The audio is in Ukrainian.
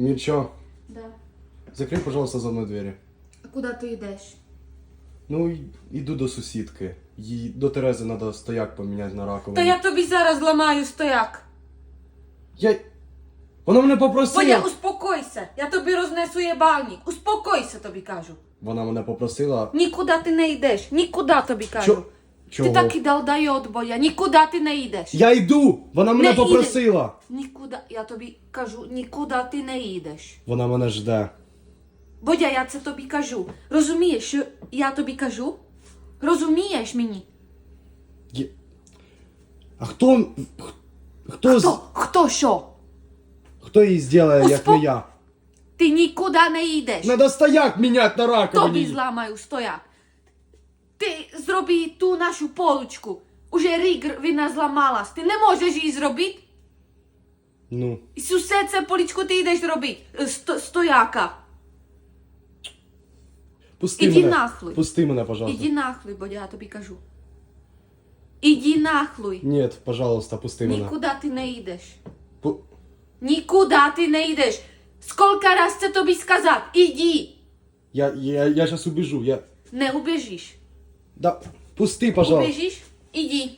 Мірчо, Да. закрий, пожалуйста, за мною двері. А куди ти йдеш? Ну, й- іду до сусідки. Їй до Терези треба стояк поміняти на раковину. Та я тобі зараз ламаю стояк. Я... Вона мене попросила. Бодя, успокойся. Я тобі рознесу єбальник. Успокойся, тобі кажу. Вона мене попросила. Нікуди ти не йдеш. Нікуди тобі кажу. Чо... Чого? Ти так і такий далдайот, Бодя. Нікуди ти не йдеш. Я йду! Вона мене Не іди. попросила! Нікуди, я тобі кажу, нікуди ти не йдеш. Вона мене жде. Бодя, я це тобі кажу. Розумієш, що я тобі кажу? Розумієш мені? Я... А хто. х- Хто, з- Хто? Хто що? хто її зробить, як Успо- не я? Ти нікуди не йдеш. Надо стояк міняти на раковині. Тобі зламаю стояк. Зроби ту нашу полочку. Уже рік вона зламалась. Ти не можеш її зробити. Ну. І усе це полічку ти йдеш робити. Сто, стояка. Пусти Іди мене. нахуй. Пусти мене, пожалуйста. Іди нахуй, бо я тобі кажу. Іди нахуй. Ні, пожалуйста, пусти мене. Нікуди ти не йдеш. Пу... Нікуди ти не йдеш. Скільки раз це тобі сказати? Іди. Я, я, я сейчас убежу. Я... Не убіжиш. Да, пусти, пожалуйста. Убежишь? Іди.